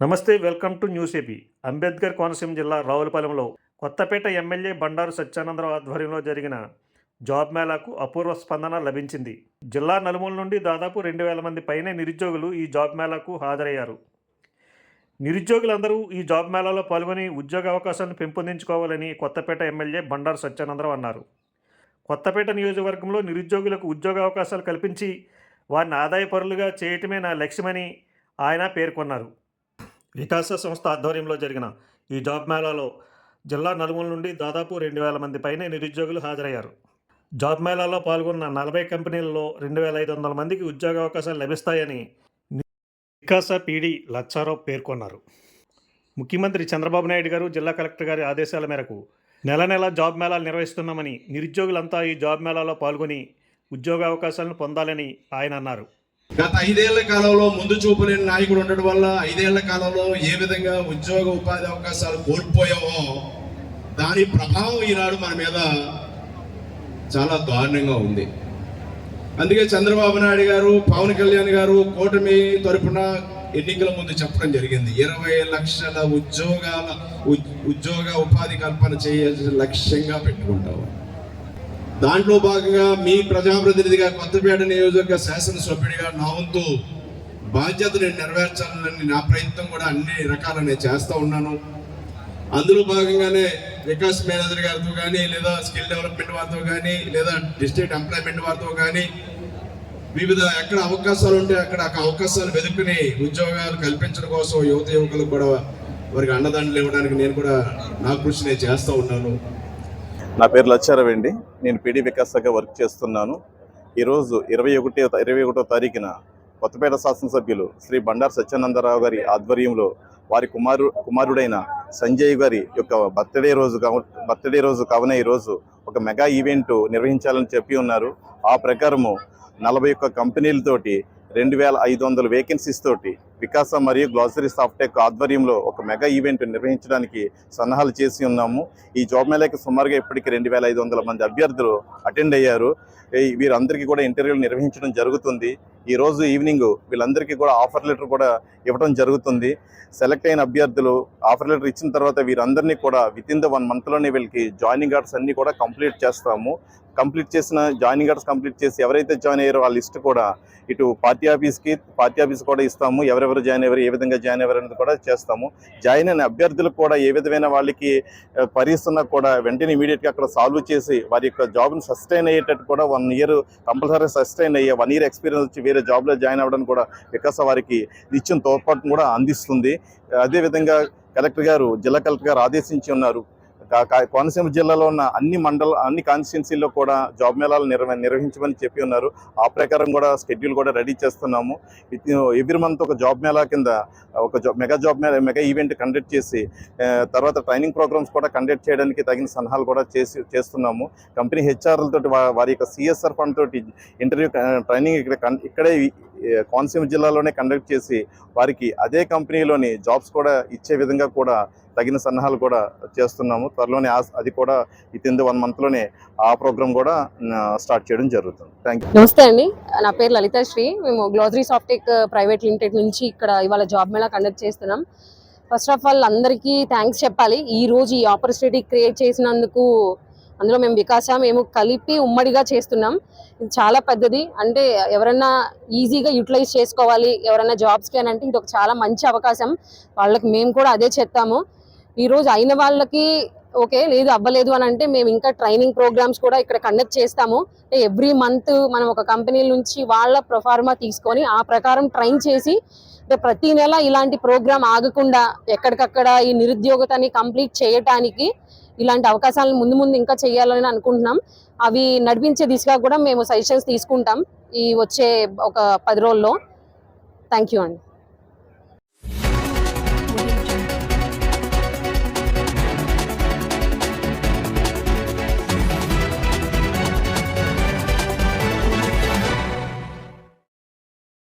నమస్తే welcome to news AP. Ambedkar Konaseema జిల్లా రావులపాలెంలో కొత్తపేట ఎమ్మెల్యే బండారు సత్యానందరావు ఆధ్వర్యంలో జరిగిన జాబ్ మేళాకు అపూర్వ స్పందన లభించింది. జిల్లా నలుమూల నుండి దాదాపు రెండు వేల మంది పైనే నిరుద్యోగులు ఈ జాబ్ మేళాకు హాజరయ్యారు. నిరుద్యోగులందరూ ఈ జాబ్ మేళాలో పాల్గొని ఉద్యోగ అవకాశాన్ని పెంపొందించుకోవాలని కొత్తపేట ఎమ్మెల్యే బండారు సత్యానందరావు అన్నారు. కొత్తపేట నియోజకవర్గంలో నిరుద్యోగులకు ఉద్యోగ అవకాశాలు కల్పించి వారిని ఆదాయపరులుగా చేయటమే నా లక్ష్యమని ఆయన పేర్కొన్నారు. వికాస సంస్థ ఆధ్వర్యంలో జరిగిన ఈ జాబ్ మేళాలో జిల్లా నలుమూల నుండి దాదాపు రెండు వేల మంది పైనే నిరుద్యోగులు హాజరయ్యారు. జాబ్ మేళాలో పాల్గొన్న నలభై కంపెనీలలో రెండు వేల ఐదు వందల మందికి ఉద్యోగ అవకాశాలు లభిస్తాయని వికాస పీడీ లచ్చారావు పేర్కొన్నారు. ముఖ్యమంత్రి చంద్రబాబు నాయుడు గారు జిల్లా కలెక్టర్ గారి ఆదేశాల మేరకు నెల నెల జాబ్ మేళాలు నిర్వహిస్తున్నామని నిరుద్యోగులంతా ఈ జాబ్ మేళాలో పాల్గొని ఉద్యోగ అవకాశాలను పొందాలని ఆయన అన్నారు. గత ఐదేళ్ళ కాలంలో ముందు చూపు లేని నాయకుడు ఉండడం వల్ల ఐదేళ్ళ కాలంలో ఏ విధంగా ఉద్యోగ ఉపాధి అవకాశాలు కోల్పోయామో దాని ప్రభావం ఈనాడు మన మీద చాలా దారుణంగా ఉంది. అందుకే చంద్రబాబు నాయుడు గారు పవన్ కళ్యాణ్ గారు కూటమి తరఫున ఎన్నికల ముందు చెప్పడం జరిగింది. ఇరవై లక్షల ఉద్యోగాల ఉద్యోగ ఉపాధి కల్పన చేయాల్సిన లక్ష్యంగా పెట్టుకుంటాము దాంట్లో భాగంగా మీ ప్రజాప్రతినిధిగా కొత్తపేట నియోజకవర్గ శాసనసభ్యుడిగా నా వంతు బాధ్యతను నెరవేర్చాలని నా ప్రయత్నం కూడా అన్ని రకాల నేను చేస్తూ ఉన్నాను. అందులో భాగంగానే వికాస్ మేనేజర్ గారితో కానీ లేదా స్కిల్ డెవలప్మెంట్ వారితో కానీ లేదా డిస్ట్రిక్ట్ ఎంప్లాయ్మెంట్ వారితో కానీ వివిధ ఎక్కడ అవకాశాలు ఉంటే అక్కడ అవకాశాలు వెతుక్కుని ఉద్యోగాలు కల్పించడం కోసం యువత యువకులకు కూడా వారికి అండదండలు ఇవ్వడానికి నేను కూడా నా కృషి నేను చేస్తూ ఉన్నాను. నా పేరు లచ్చారవండి. అండి నేను పీడీ వికాసగా వర్క్ చేస్తున్నాను. ఈరోజు ఇరవై ఒకటి ఇరవై ఒకటో తారీఖున కొత్తపేట శాసనసభ్యులు శ్రీ బండారు సత్యానందరావు గారి ఆధ్వర్యంలో వారి కుమారు కుమారుడైన సంజయ్ గారి యొక్క బర్త్డే రోజు కావ బర్త్డే రోజు కావున ఈరోజు ఒక మెగా ఈవెంట్ నిర్వహించాలని చెప్పి ఉన్నారు. ఆ ప్రకారము నలభై ఒక్క కంపెనీలతోటి రెండు వేల ఐదు వందల వేకెన్సీస్ తోటి వికాస మరియు గ్లాసరీ సాఫ్టెక్ ఆధ్వర్యంలో ఒక మెగా ఈవెంట్ నిర్వహించడానికి సన్నాహాలు చేసి ఉన్నాము. ఈ జాబ్ మేళాకి సుమారుగా ఇప్పటికి రెండు వేల ఐదు వందల మంది అభ్యర్థులు అటెండ్ అయ్యారు. వీరందరికీ కూడా ఇంటర్వ్యూలు నిర్వహించడం జరుగుతుంది. ఈ రోజు ఈవినింగ్ వీళ్ళందరికీ కూడా ఆఫర్ లెటర్ కూడా ఇవ్వడం జరుగుతుంది. సెలెక్ట్ అయిన అభ్యర్థులు ఆఫర్ లెటర్ ఇచ్చిన తర్వాత వీరందరినీ కూడా విత్ ఇన్ ద వన్ మంత్లోనే వీళ్ళకి జాయినింగ్ కార్డ్స్ అన్ని కూడా కంప్లీట్ చేస్తాము. కంప్లీట్ చేసిన జాయినింగ్ కార్డ్స్ కంప్లీట్ చేసి ఎవరైతే జాయిన్ అయ్యారో ఆ లిస్ట్ కూడా ఇటు పార్టీ ఆఫీస్కి పార్టీ ఆఫీస్ కూడా ఇస్తాము. ఎవరెవరు జాయిన్ అయ్యారు ఏ విధంగా జాయిన్ అయ్యారు అనేది కూడా చేస్తాము. జాయిన్ అయిన అభ్యర్థులకు కూడా ఏ విధమైన వాళ్ళకి ఆ, పరిస్తున్నా కూడా వెంటనే ఇమీడియట్గా అక్కడ సాల్వ్ చేసి వారి యొక్క జాబ్ని సస్టైన్ అయ్యేటట్టు కూడా వన్ ఇయర్ కంపల్సరీ సస్టైన్ అయ్యే వన్ ఇయర్ ఎక్స్పీరియన్స్ వచ్చి వేరే జాబ్లో జాయిన్ అవ్వడానికి కూడా వికాస వారికి ఇచ్చిన తోడ్పాటును కూడా అందిస్తుంది. అదేవిధంగా కలెక్టర్ గారు జిల్లా కలెక్టర్ గారు ఆదేశించి ఉన్నారు. కోనసీమ జిల్లాలో ఉన్న అన్ని మండల అన్ని కాన్స్టిట్యున్సీల్లో కూడా జాబ్ మేళాలు నిర్వ నిర్వహించమని చెప్పి ఉన్నారు. ఆ ప్రకారం కూడా షెడ్యూల్ కూడా రెడీ చేస్తున్నాము. ఎవ్రీ మంత్ ఒక జాబ్ మేళా కింద ఒక job mega job mela mega event conduct చేసి తర్వాత ట్రైనింగ్ ప్రోగ్రామ్స్ కూడా కండక్ట్ చేయడానికి తగిన సలహాలు కూడా చేసి చేస్తున్నాము. కంపెనీ హెచ్ఆర్లతో వారి యొక్క సిఎస్ఆర్ ఫండ్ తోటి ఇంటర్వ్యూ ట్రైనింగ్ ఇక్కడ ఇక్కడే కోనసీమ జిల్లాలోనే కండక్ట్ చేసి వారికి అదే కంపెనీలోని జాబ్స్ కూడా ఇచ్చే విధంగా కూడా తగిన సన్నాహాలు కూడా చేస్తున్నాము. త్వరలోనే అది కూడా విత్ ఇన్ ద వన్ మంత్లోనే ఆ ప్రోగ్రామ్ కూడా స్టార్ట్ చేయడం జరుగుతుంది. థ్యాంక్ యూ నమస్తే అండి. నా పేరు లలిత శ్రీ మేము గ్లోజరీ సాఫ్టెక్ ప్రైవేట్ లిమిటెడ్ నుంచి ఇక్కడ ఇవాళ జాబ్ మేళా కండక్ట్ చేస్తున్నాం. ఫస్ట్ ఆఫ్ ఆల్ అందరికీ థ్యాంక్స్ చెప్పాలి. ఈ రోజు ఈ ఆపర్చునిటీ క్రియేట్ చేసినందుకు అందులో మేము వికాస మేము కలిపి ఉమ్మడిగా చేస్తున్నాం. ఇది చాలా పెద్దది. అంటే ఎవరన్నా ఈజీగా యూటిలైజ్ చేసుకోవాలి ఎవరైనా జాబ్స్కి అని అంటే ఇది ఒక చాలా మంచి అవకాశం. వాళ్ళకి మేము కూడా అదే చెప్తాము. ఈరోజు అయిన వాళ్ళకి ఓకే లేదు అవ్వలేదు అని అంటే మేము ఇంకా ట్రైనింగ్ ప్రోగ్రామ్స్ కూడా ఇక్కడ కండక్ట్ చేస్తాము. ఎవ్రీ మంత్ మనం ఒక కంపెనీ నుంచి వాళ్ళ ప్రొఫార్మా తీసుకొని ఆ ప్రకారం ట్రైన్ చేసి ప్రతి నెల ఇలాంటి ప్రోగ్రామ్ ఆగకుండా ఎక్కడికక్కడ ఈ నిరుద్యోగతని కంప్లీట్ చేయటానికి ఇలాంటి అవకాశాలను ముందు ముందు ఇంకా చేయాలని అనుకుంటున్నాం. అవి నడిపించే దిశగా కూడా మేము సజెషన్స్ తీసుకుంటాం ఈ వచ్చే ఒక పది రోజుల్లో. థ్యాంక్ యూ అండి.